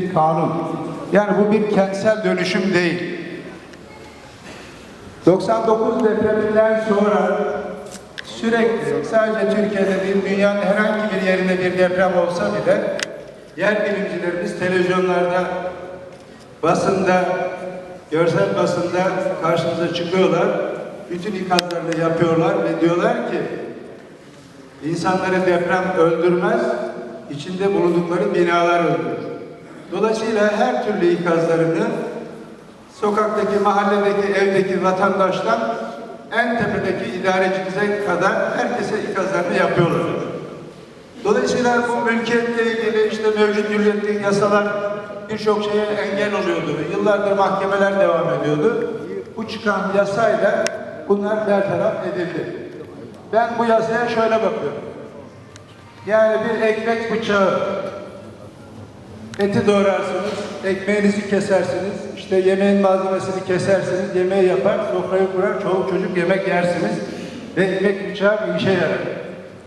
bir kanun. Yani bu bir kentsel dönüşüm değil. 99 depreminden sonra sürekli sadece Türkiye'de değil dünyanın herhangi bir yerinde bir deprem olsa bile yer bilimcilerimiz televizyonlarda, basında, görsel basında karşımıza çıkıyorlar. Bütün ikazlarını yapıyorlar ve diyorlar ki insanları deprem öldürmez, içinde bulundukları binalar öldürür. Dolayısıyla her türlü ikazlarını sokaktaki, mahalledeki, evdeki vatandaştan en tepedeki idarecimize kadar herkese ikazlarını yapıyorlar. Dolayısıyla bu mülkiyetle ilgili işte mevcut mülkiyetin yasalar birçok şeye engel oluyordu. Yıllardır mahkemeler devam ediyordu. Bu çıkan yasayla bunlar bertaraf edildi. Ben bu yasaya şöyle bakıyorum. Yani bir ekmek bıçağı eti doğrarsınız, ekmeğinizi kesersiniz, işte yemeğin malzemesini kesersiniz, yemeği yapar, sofrayı kurar, çoluk çocuk yemek yersiniz ve ekmek bıçağı bir işe yarar.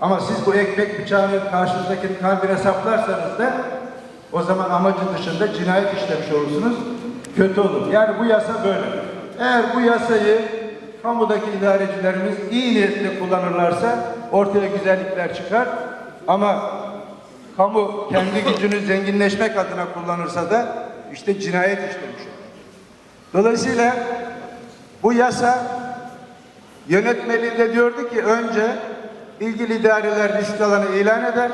Ama siz bu ekmek bıçağını karşınızdakinin kalbine saplarsanız da o zaman amacın dışında cinayet işlemiş olursunuz, kötü olur. Yani bu yasa böyle. Eğer bu yasayı kamudaki idarecilerimiz iyi niyetle kullanırlarsa ortaya güzellikler çıkar. Ama kamu kendi gücünü zenginleşmek adına kullanırsa da işte cinayet işlemiş olur. Dolayısıyla bu yasa yönetmeliğinde diyordu ki önce ilgili idareler riskli alanı ilan eder.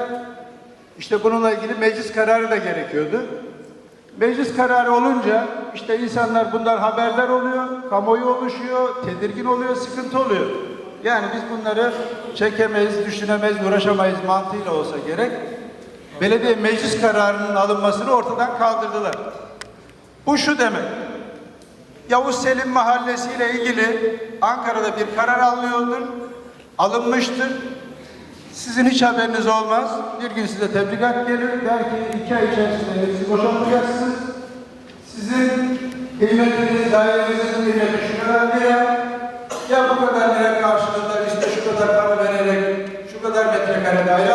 İşte bununla ilgili meclis kararı da gerekiyordu. Meclis kararı olunca işte insanlar bundan haberdar oluyor, kamuoyu oluşuyor, tedirgin oluyor, sıkıntı oluyor. Yani biz bunları çekemeyiz, düşünemeyiz, uğraşamayız mantığıyla olsa gerek. Belediye meclis kararının alınmasını ortadan kaldırdılar. Bu şu demek. Yavuz Selim Mahallesi ile ilgili Ankara'da bir karar alınıyordur, alınmıştır. Sizin hiç haberiniz olmaz. Bir gün size tebligat gelir. Der ki iki ay içerisinde evinizi boşaltacaksınız. Sizin kıymetiniz, dairenizin kıymeti şu kadar lira. Ya bu kadar lira karşılığında işte şu kadar para vererek şu kadar metrekare daire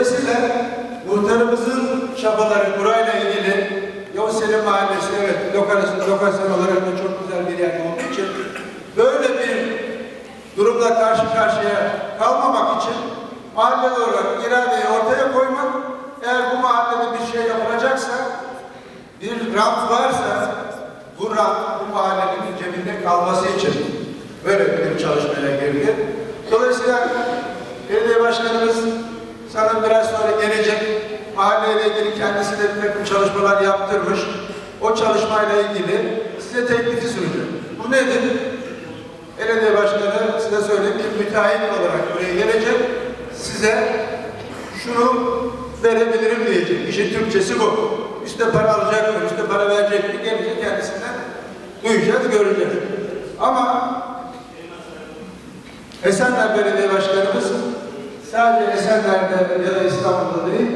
Dolayısıyla muhtarımızın çabaları burayla ilgili Yavuz Mahallesi evet lokasyon, lokasyon olarak da çok güzel bir yer olduğu için böyle bir durumla karşı karşıya kalmamak için mahalle olarak iradeyi ortaya koymak eğer bu mahallede bir şey yapılacaksa bir rant varsa bu rant bu mahallenin cebinde kalması için böyle bir çalışmaya girdi. Dolayısıyla belediye başkanımız sana biraz sonra gelecek. Mahalleyle ilgili kendisi de bir çalışmalar yaptırmış. O çalışmayla ilgili size teklifi sunacak. Bu nedir? Belediye başkanı size söyleyeyim bir müteahhit olarak buraya gelecek. Size şunu verebilirim diyecek. İşin Türkçesi bu. Üste para alacak mı, üste para verecek mi gelecek kendisinden duyacağız, göreceğiz. Ama Esenler Belediye Başkanımız sadece Esenler'de ya da İstanbul'da değil,